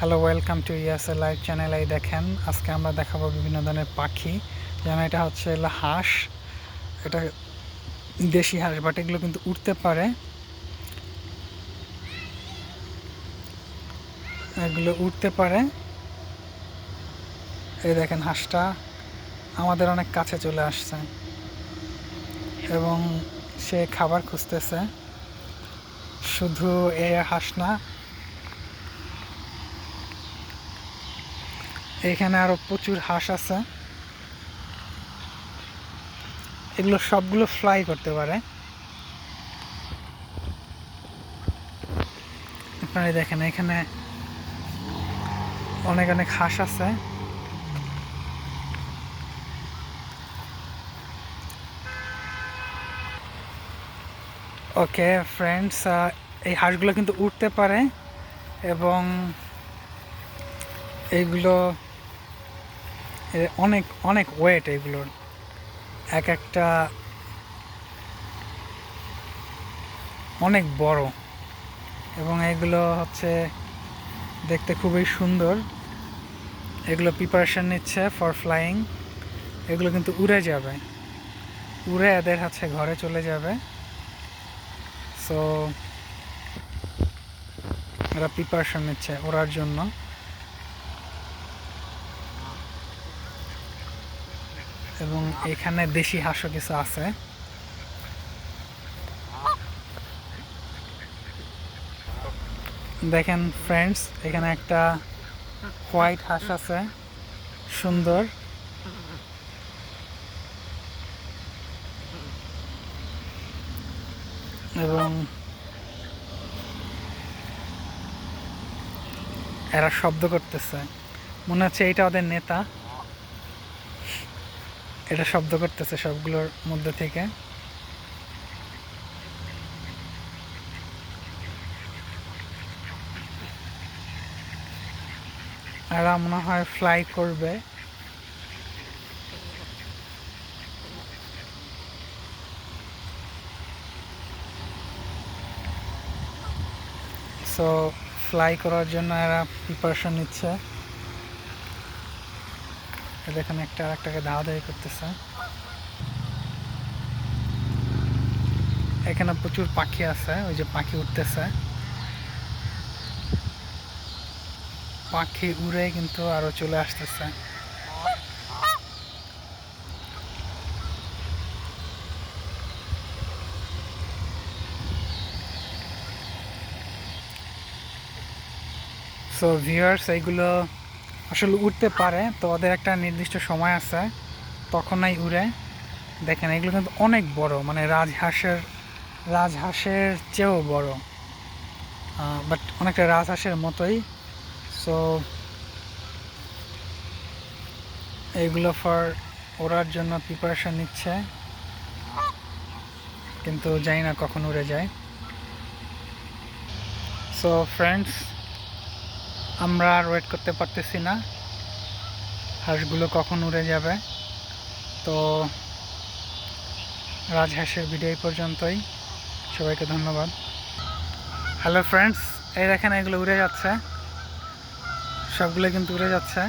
Hello welcome to Yas live channel এই দেখেন, আজকে আমরা দেখাবো বিভিন্ন ধরনের পাখি। যেমন এটা হচ্ছে হাঁস, এটা দেশি হাঁস বাট এগুলো কিন্তু উঠতে পারে। এগুলো উঠতে পারে। এই দেখেন হাঁসটা আমাদের অনেক কাছে চলে আসছে। এবং সে খাবার খুঁজতেছে। শুধু এ হাঁস না এখানে আরও প্রচুর হাঁস আছে। এগুলো সবগুলো ফ্লাই করতে পারে। আপনারা দেখেন এখানে অনেক অনেক হাঁস আছে। ওকে ফ্রেন্ডস এই হাঁসগুলো কিন্তু উঠতে পারে এবং এইগুলো অনেক অনেক ওয়েট এগুলোর। এক একটা অনেক বড়। এবং এগুলো হচ্ছে দেখতে খুবই সুন্দর। এগুলো প্রিপারেশন নিচ্ছে ফর ফ্লাইং এগুলো কিন্তু উড়ে যাবে। উড়ে এদের হচ্ছে ঘরে চলে যাবে। সো এরা প্রিপারেশন নিচ্ছে ওড়ার জন্য। এবং এখানে দেশি হাঁসও কিছু আছে। দেখেন ফ্রেন্ডস এখানে একটা হোয়াইট হাঁস আছে, সুন্দর। এবং এরা শব্দ করতেছে। মনে হচ্ছে এটা ওদের নেতা। এটা শব্দ করতেছে সবগুলোর মধ্যে থেকে। এরা মনে হয় ফ্লাই করবে। সো ফ্লাই করার জন্য এরা প্রিপারেশন নিচ্ছে। দেখেন একটা আর একটাকে ধাওয়ি করতেছে। এখানে প্রচুর পাখি আছে, ওই যে পাখি উঠতেছে। পাখি উড়ে কিন্তু আরও চলে আসতেছে। সো ভিউয়ার্স এইগুলো আসলে উঠতে পারে, তো ওদের একটা নির্দিষ্ট সময় আছে তখনই উড়ে। দেখেন, এগুলো কিন্তু অনেক বড় মানে রাজহাঁসের রাজহাঁসের চেয়েও বড়। বাট অনেকটা রাজহাঁসের মতোই। সো এগুলো ফর ওড়ার জন্য প্রিপারেশন নিচ্ছে। কিন্তু জানি না কখন উড়ে যায়। সো ফ্রেন্ডস আমরা আর ওয়েট করতে পারতেছি না। হাঁসগুলো কখন উড়ে যাবে? তো রাজহাঁসের ভিডিও এই পর্যন্তই। সবাইকে ধন্যবাদ। হ্যালো ফ্রেন্ডস এই দেখেন এগুলো উড়ে যাচ্ছে। সবগুলো কিন্তু উড়ে যাচ্ছে।